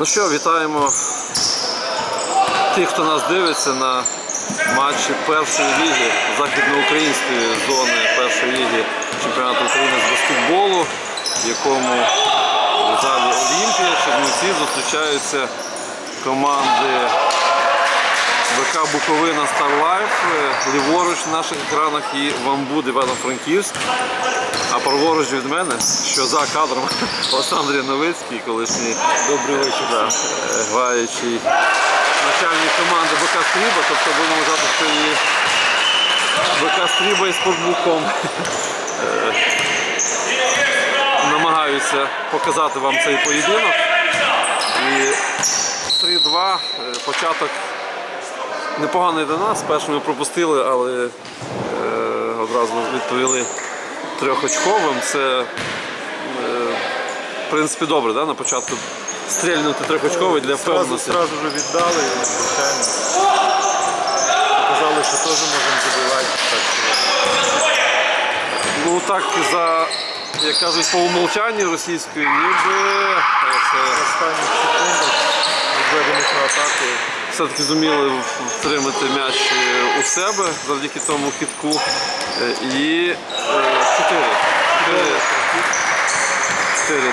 Ну що, вітаємо тих, хто нас дивиться на матчі першої ліги західноукраїнської зони першої ліги чемпіонату України з баскетболу, в якому в залі Олімпія. Чернівці зустрічаються команди БК Буковина Старлайф, ліворуч на наших екранах і Вамбуд Івано-Франківськ. А праворуч від мене, що за кадром Олександр Яновицький, колишній добрий вечір, да, е, граючий начальник команди БК Стріба, тобто будемо вважати, що і БК Стріба і спортбуком е, намагаються показати вам цей поєдинок. І 3-2, е, початок непоганий до нас. Першими ми пропустили, але е, одразу відповіли трьохочковим. Це е, в принципі добре, да? на початку стрільнути трьохочковий для впевненості. сразу же віддали, і, звичайно. Показали, що теж можемо забивати. Ну так за, як кажуть, по умолчанню російської, ніби е, це в останніх секундах відведених на все-таки зуміли втримати м'яч е, у себе завдяки тому кітку. Е, І 4.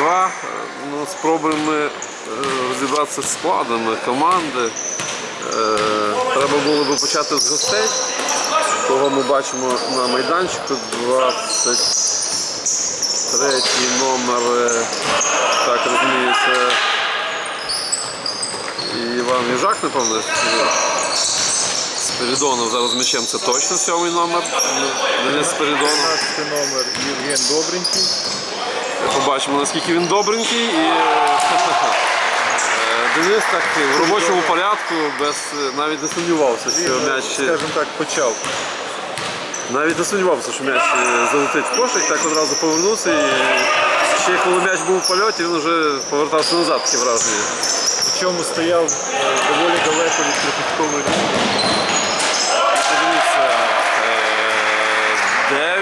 4-2. Е, Ну, спробуємо розібратися з складами команди. Треба було би почати з гостей. Кого ми бачимо на майданчику 23 номер. Так розумію, Іван Їжак, напевно. Спирідонов зараз м'ячем це точно сьомий номер. Денис Спирідонов. 15 номер Євген Добренький. Побачимо, наскільки він добренький. І е, Денис так в робочому порядку, без, навіть не сумнівався, що м'яч. скажімо так, почав. Навіть не сумнівався, що м'яч е, залетить в кошик, так одразу повернувся. І ще коли м'яч був в польоті, він вже повертався назад, таке враження. Причому стояв е, доволі далеко від трьохочкової лінії. Подивіться, е,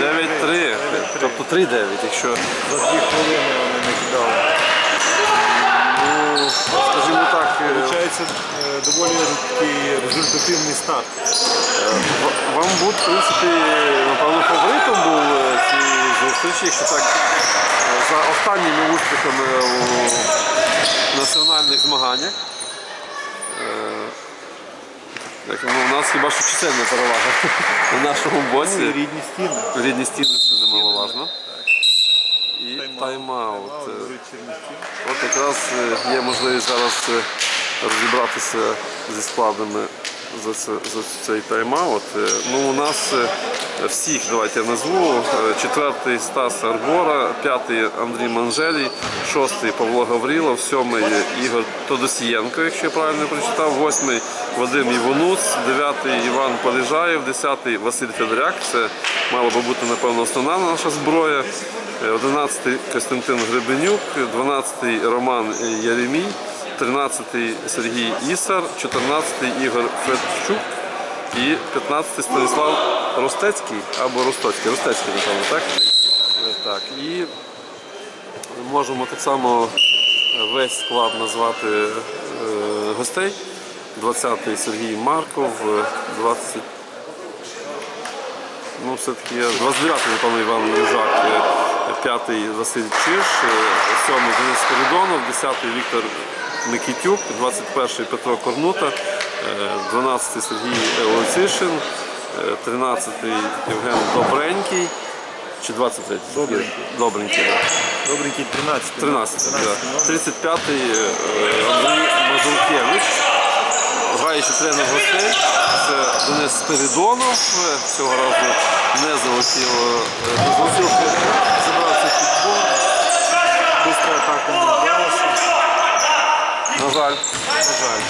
9, 9-3, тобто 3-9, якщо, За дві хвилини вони не кидали. ну, скажімо так, е, Получається е, доволі такий результативний старт. Вам буд, в принципі, напевно, фаворитом був е, цієї зустрічі, якщо так е, за останніми успіхами у національних змаганнях. Е, як, ну, у нас хіба що чисельна перевага на нашому Ну, і боці. рідні стіни. Рідні стіни це немаловажно. І тайм-аут. Е. От якраз е, є можливість зараз е, розібратися зі складами за, це, за цей тайм-аут. Е, Ну, у нас е, всіх, давайте я назву. Е, Четвертий Стас Арбора, п'ятий Андрій Манжелій, шостий Павло Гаврилов, сьомий Ігор Тодосієнко, якщо я правильно прочитав, восьмий Вадим Івонуц, дев'ятий Іван Поліжаєв, десятий Василь Федоряк. Це мала би бути, напевно, основна наша зброя. 11-й Костянтин Гребенюк, 12-й Роман Яремій, 13-й Сергій Ісар, 14-й Ігор Федчук і 15-й Станіслав Ростецький або Ростоцький. Ростецький, напевно, так? Е, Так. І можемо так само весь склад назвати е, гостей. 20-й Сергій Марков, е, 20 Ну, все-таки 29-й, напевно, Іван Южак, е, 5-й Василь Чиш, 7-й Денис Корідонов, 10-й Віктор Микітюк, 21-й Петро Корнута, е, 12-й Сергій Олексишин, 13-й Євген Добренький, чи 23-й? Добренький. Добренький, так. Добренький 13. 13, 13 да. 35-й е, Андрій Мазуркевич, граючий тренер гостей. Це Денис Спирідонов. Е, Цього разу не залетів, е, залетів. Быстро атака не вдалася. На жаль. На жаль.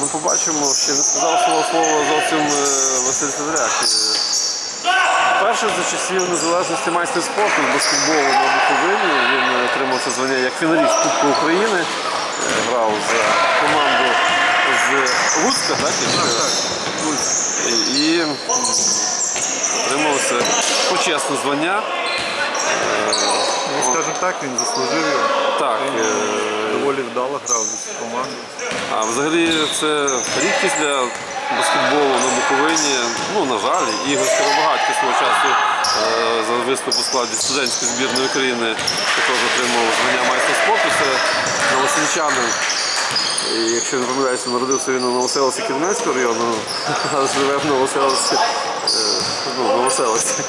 Ми побачимо, ще не сказав свого слова зовсім е, Василь Федоряк. Е, Перший за часів незалежності майстер спорту з баскетболу на Буковині. Він отримав це звання як фіналіст Кубку України. Е, Грав за команду з Луцька, так? І отримав це почесне звання. Ну, скажімо так, він заслужив його. Так. е, Доволі вдало грав за цю команду. А взагалі це рідкість для баскетболу на Буковині. Ну, на жаль, Ігор Скоробагатько свого часу е, за виступ у складі студентської збірної України також отримав звання майстра спорту. Це новосельчанин. І якщо не помиляюся, народився він у Новоселосі Кільнецького району, а живе в Новоселосі. Ну, Новоселосі.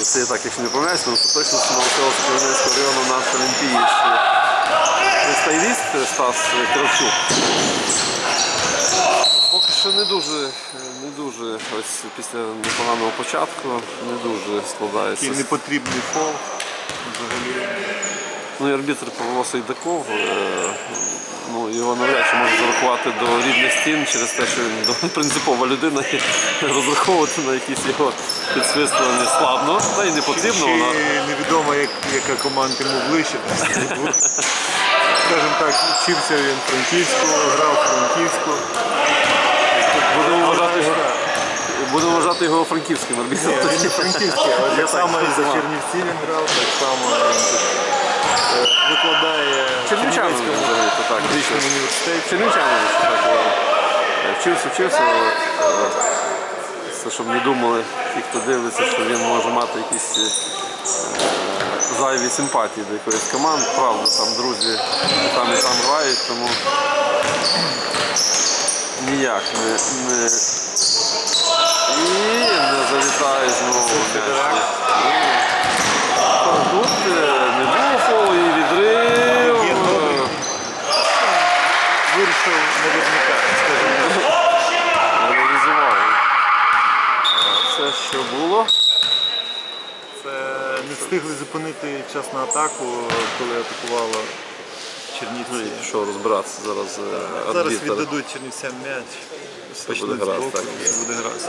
І це я так, якщо не помиляюся, тому що точно з Новоселосі Кільнецького району наш олімпієць. Стайліст Стас Кравчук. Поки що не дуже, не дуже, ось після непоганого початку, не дуже складається. Такий непотрібний фол. Взагалі. Ну і арбітр Павло Сайдаков, ну, його навряд чи можна зарахувати до рідних стін через те, що він принципова людина і розраховувати на якісь його підсвистування складно, та й не потрібно. Ще Вона невідомо, як, яка команда йому ближче. Скажімо так, вчився він франківську, грав франківську. будемо вважати його, будемо вважати його франківським арбітром. Він не франківський, але так само і за Чернівці він грав, так само викладає Чернівецькому медичному університеті. Чернівчанин, е, Вчився, вчився. е, Це щоб не думали ті, хто дивиться, що він може мати якісь е, зайві симпатії до якоїсь команд. Правда, там друзі там і там грають, тому ніяк не, не... і не залітає знову. Тут не було фолу і відрив. Є добрий. Вирішив наверняка, скажімо так. Реалізував. Все, що було. Це не встигли зупинити час на атаку, коли атакувала Чернівці. Що розбиратися зараз е, Зараз віддадуть Чернівцям м'яч. Почнуть буде з боку, так. і буде гаразд.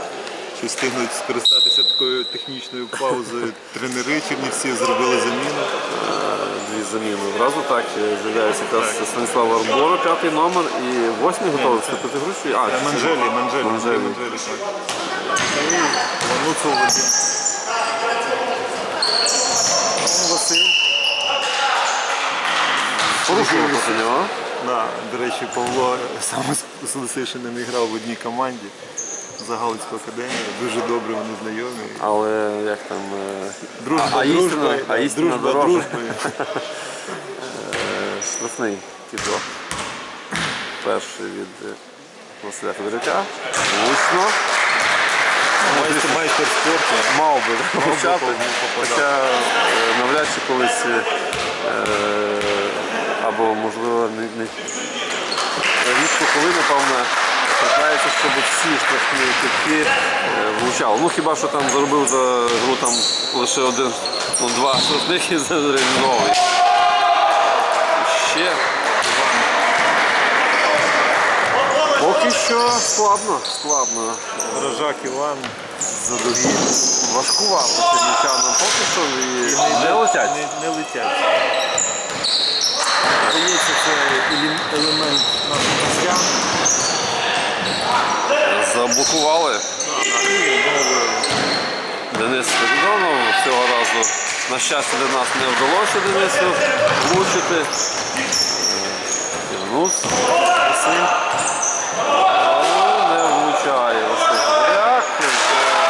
Чи встигнуть скористатися такою технічною паузою тренери Чернівці, зробили заміну. Дві заміни. Одразу так е, з'являється якраз Станіслав Арборо, п'ятий номер, і восьмий готовий вступити в гру. чи- А, чи- Манжелі, Манжелі, Манжелі. Манжелі, так. Василь. Порушував проти нього. Да, до речі, Павло саме з- Лисишиним грав в одній команді за Галицьку академію. Дуже добре вони знайомі. Але як там. е, Дружба, а, дружба, а істина дружба, дружбою. Е, Штрафний кидок. Перший від е, Василя Федорюка. Влучно. Майстер, майстер спорту. Мав би почати, хоча е, навряд чи колись е, або можливо не, не рідко коли, напевно, трапляється, щоб всі штрафні китки е, влучали. Ну хіба що там заробив за гру там лише один, ну, два штрафних і. Ще. Поки що складно, складно. Рожак Іван. Задугін. Важкувато чернівчанам поки що і не летять. Не, не летять. Здається, це елемент нашого життя. Заблокували. Денис Спиридонов цього разу, на щастя, для нас не вдалося Денису влучити. Євнус Василь. Але не влучає Василь Гуляк.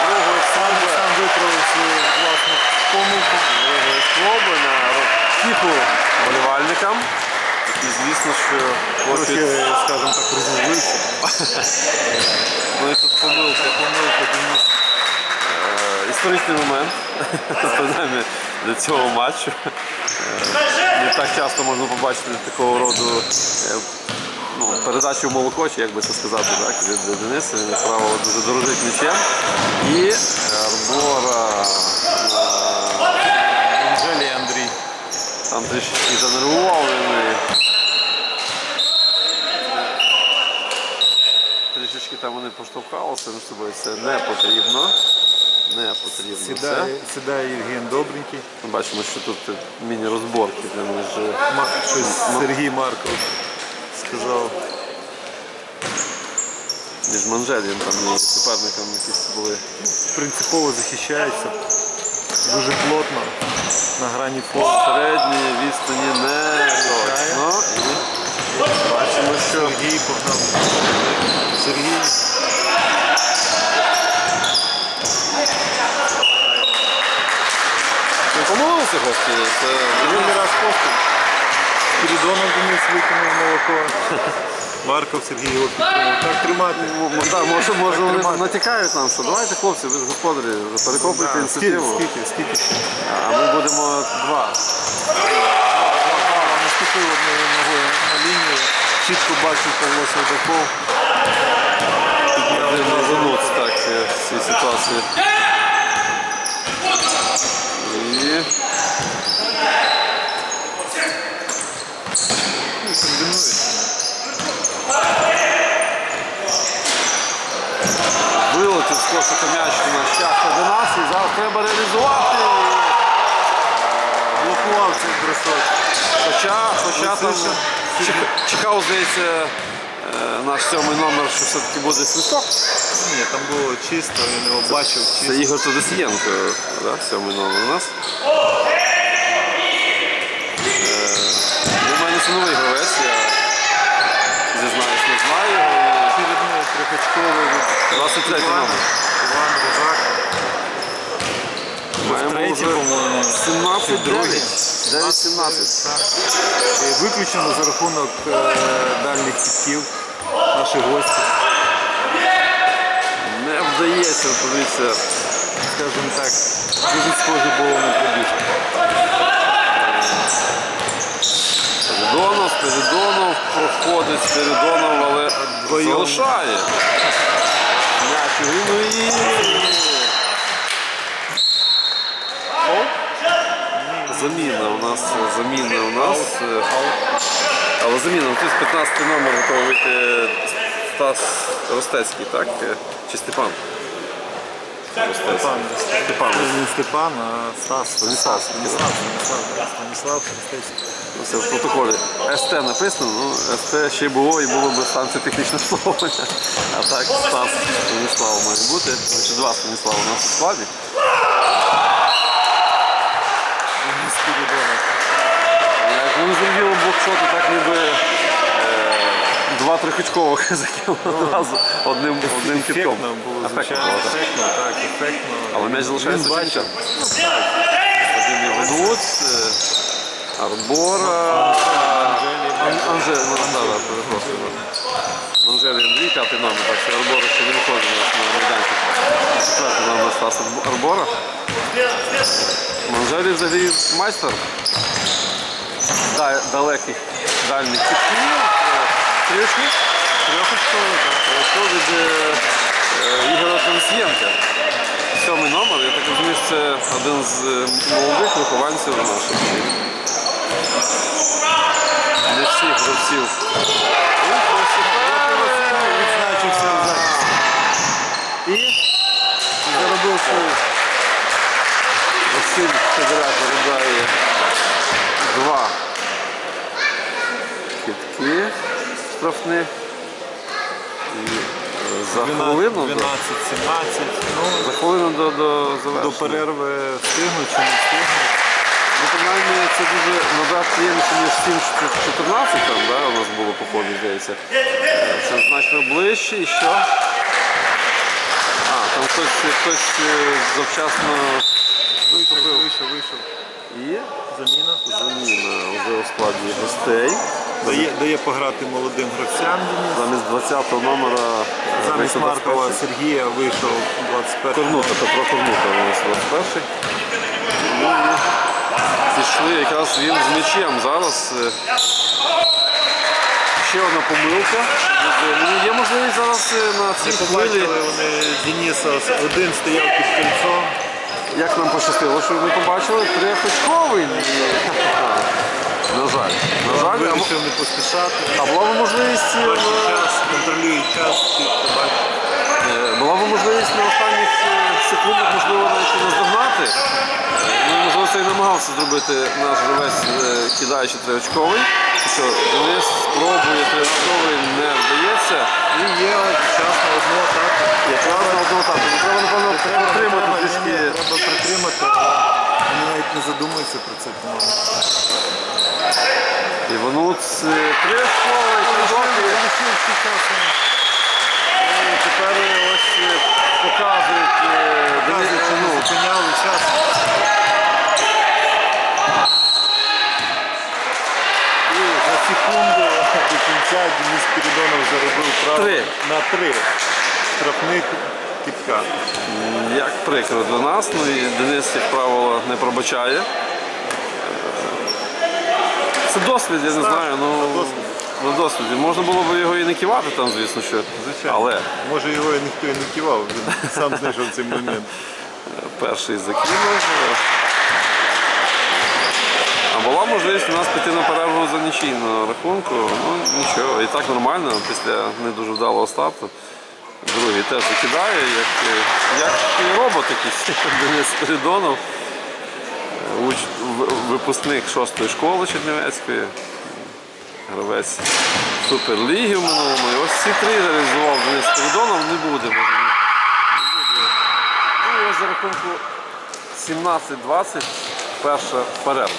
Другої Сам, спроби. сам виправив свою власну помилку. Другої спроби на тіпу болівальникам. І звісно, що хочуть. скажімо так, розізлився. Ну і тут помилка. Помилка Денис. Е, Історичний момент, принаймні для цього матчу. Е, Не так часто можна побачити такого роду е, ну, передачу в молоко, чи як би це сказати, так, від Дениса. Він, як дуже дорожить м'ячем. І Арбора е, Анжелі Андрій. Там трішечки занервував він. Трішечки там вони поштовхалися між собою. Це не потрібно. Не потрібно. Сідає, сідає Євген Добренький. Ми бачимо, що тут міні-розборки між Щось Сергій Марков сказав. між Манжелієм там і суперниками якісь були. Принципово захищається. Дуже плотно, на грані фолу. Середньої відстані не точно. І бачимо, що Сергій погнав. Сергій. помилився хлопці. Це Другий раз поспіль. Спірідонов Денис виконав молоко. Марков Сергій його. Так тримати. Да, може, може вони натякають нам, що давайте, хлопці, ви ж господарі, перехоплюйте Скільки, ініціативу. скільки, скільки ще? А ми будемо два. Наступив одною ногою на лінію. Чітко бачив Павло Савдаков. Підняв Один ногу. так е, в цій ситуації. І Ну, комбінують. Кошика м'яч на щастя до нас і зараз треба реалізувати. Блокував цей бросок. Хоча, хоча там чекав, здається, е, наш сьомий номер, що все-таки буде свисток. Ні, там було чисто, він його бачив Це чисто. Ігор Тодосієнко, да, сьомий номер у нас. Е, ну, У мене це новий гравець, я зізнаюсь, не знаю його. Трьохочковий від 23 Івана. номер. Іван Маємо Третій, по-моєму. 17 9 9-17. Так. І Виключено за рахунок е, дальніх кітків наших гості. Не вдається, подивіться. Скажімо так, дуже схоже було на пробіжку. Спиридонов, Спиридонов проходить Спиридонов, але залишає. Заміна у нас, заміна у нас. Але заміна, ну, тут 15 номер готовий вийти Стас Ростецький, так? Чи Степан? Степан. Степан. Не Степан, а Стас. Станіслав. Станіслав, Станіслав, Станіслав Це в протоколі СТ написано, ну СТ ще було і було б станція технічного обслуговування. А так Стас Станіслав має бути. Значить, два Станіслава у нас у складі. Як вони зробили блокшоти, так ніби е, два трихочкових закинули одразу одним, одним кітком. Ефектно було, звичайно. так. Ефектно, так, ефектно. Але м'яч залишається бачив. Івануц, е, Арбора, Ан- Анжель, ну, перепрошую. Анжелі Андрій, п'ятий номер, так що Арбора ще не виходить на майданчик. Четвертий номер Стас Арбора. Манжелі взагалі майстер да- далеких дальніх кітків. Трішник, трьохочковий, трьохочковий від е, е, Ігоря Тансієнка. Сьомий номер, я так розумію, що це один з е, молодих вихованців наших. Не всіх гравців. Відзначився в захисті. І заробив свою. Василь Федорак вирубає два китки штрафних. І е, за хвилину, 12-17. Ну, за хвилину до, до завершення. до перерви встигнуть чи не встигнуть. Ну, принаймні, це дуже набрати приємніше, ніж 7-14 там, да, у нас було по ходу, здається. Це значно ближче і що? А, там хтось, хтось е, завчасно Вийшов, вийшов, вийшов. і Заміна. заміна вже у складі гостей. Дає, дає пограти молодим гравцям. Замість 20-го номера Замість вийшов Маркова 21-й. Сергія вийшов 21 Корнута, Петро Корнута нас 21-й. Ну пішли якраз він з м'ячем зараз. е, Ще одна помилка. Ну, Є можливість зараз е, на цій хвилі. вони Дениса, один стояв під кольцом. Як нам пощастило, що ми побачили трьохочковий. На жаль. На жаль, Вирішив не поспішати. а була б можливість. е, Бачить на- час, контролюють час, чітко бачить. Е, Була б можливість на останніх е, секундах, можливо, навіть і наздогнати. Е, Ну, і, можливо, це і намагався зробити наш гравець, е, кидаючи триочковий. Що Денис спробує триочковий, не вдається. І є час на одну атаку. Якраз на одну атаку. Ну, Треба, напевно, треба, трішки. треба притримати. Вони навіть не задумуються про це. Івануц е, три школи, три роки. Тепер ось е, показують е, що ну, зупиняли час. І за секунду до кінця Денис Спірідонов заробив право Три. на три штрафних кітка. Як прикро для нас, ну і Денис, як правило, не пробачає. Е, Це досвід, я не знаю. Ну. На досвіді. Можна було б його і не кивати там, звісно, що. Звичайно. Але Може його і ніхто і не кивав, він сам знайшов цей момент. перший закинув. А була можливість у нас піти на перерву за нічийного рахунку. Ну нічого, і так нормально після не дуже вдалого старту. Другий теж закидає, як, як і робот якийсь Денис Спиридонов. Уч- в- Випускник шостої школи Чернівецької. Гравець Суперліги в минулому. І ось ці три реалізував Денис Спиридонов, не буде. може, не буде. Ну ось за рахунку 17-20 перша перерва.